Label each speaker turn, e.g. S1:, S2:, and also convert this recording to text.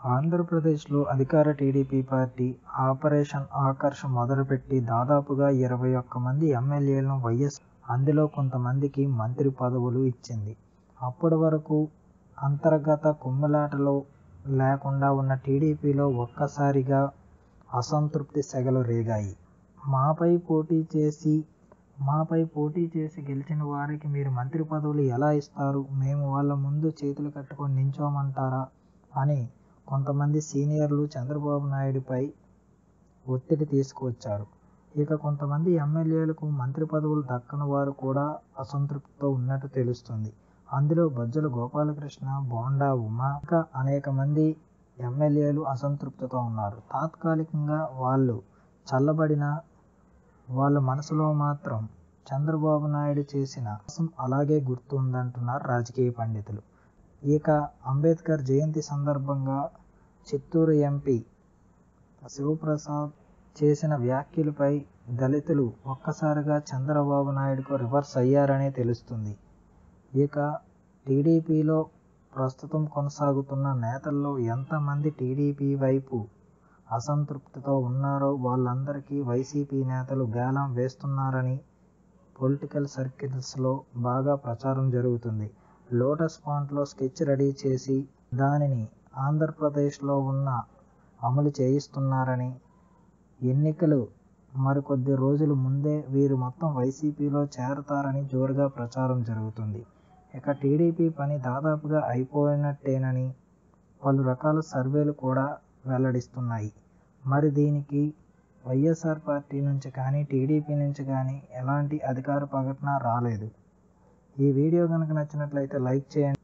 S1: ఆంధ్రప్రదేశ్లో అధికార TDP party operation Akarsh మొదలుపెట్టి దాదాపుగా ఇరవై ఒక్క మంది ఎమ్మెల్యేలను వైఎస్ అందులో కొంతమందికి మంత్రి పదవులు ఇచ్చింది. అప్పటి వరకు అంతర్గత కుమ్ములాటలు లేకుండా ఉన్న టీడీపీలో ఒక్కసారిగా అసంతృప్తి సెగలు రేగాయి. మాపై పోటీ చేసి మాపై పోటీ చేసి గెలిచిన వారికి మీరు మంత్రి పదవులు ఎలా ఇస్తారు? మేము వాళ్ళ ముందు చేతులు కట్టుకొని నించోమంటారా అని కొంతమంది సీనియర్లు చంద్రబాబు నాయుడుపై ఒత్తిడి తీసుకువచ్చారు. ఇక కొంతమంది ఎమ్మెల్యేలకు మంత్రి పదవులు దక్కని వారు కూడా అసంతృప్తితో ఉన్నట్టు తెలుస్తుంది అందులో బొజ్జల గోపాలకృష్ణ, బోండా ఉమ ఇంకా అనేక మంది ఎమ్మెల్యేలు అసంతృప్తితో ఉన్నారు. తాత్కాలికంగా వాళ్ళు చల్లబడిన వాళ్ళ మనసులో మాత్రం చంద్రబాబు నాయుడు చేసిన మోసం అలాగే గుర్తుందంటున్నారు రాజకీయ పండితులు. ఇక అంబేద్కర్ జయంతి సందర్భంగా చిత్తూరు ఎంపీ శివప్రసాద్ చేసిన వ్యాఖ్యలపై దళితులు ఒక్కసారిగా చంద్రబాబు నాయుడుకు రివర్స్ అయ్యారనే తెలుస్తుంది ఇక టీడీపీలో ప్రస్తుతం కొనసాగుతున్న నేతల్లో ఎంతమంది టీడీపీ వైపు అసంతృప్తితో ఉన్నారో వాళ్ళందరికీ వైసీపీ నేతలు గేలం వేస్తున్నారని పొలిటికల్ సర్కిల్స్లో బాగా ప్రచారం జరుగుతుంది. లోటస్ పాంట్లో స్కెచ్ రెడీ చేసి దానిని ఆంధ్రప్రదేశ్లో ఉన్న అమలు చేయిస్తున్నారని, ఎన్నికలు మరికొద్ది రోజుల ముందే వీరు మొత్తం వైసీపీలో చేరతారని జోరుగా ప్రచారం జరుగుతుంది. ఇక టీడీపీ పని దాదాపుగా అయిపోయినట్టేనని పలు రకాల సర్వేలు కూడా వెల్లడిస్తున్నాయి. మరి దీనికి వైఎస్ఆర్ పార్టీ నుంచి కానీ, టీడీపీ నుంచి కానీ ఎలాంటి అధికార ప్రకటన రాలేదు. ఈ వీడియో కనుక నచ్చినట్లయితే లైక్ చేయండి.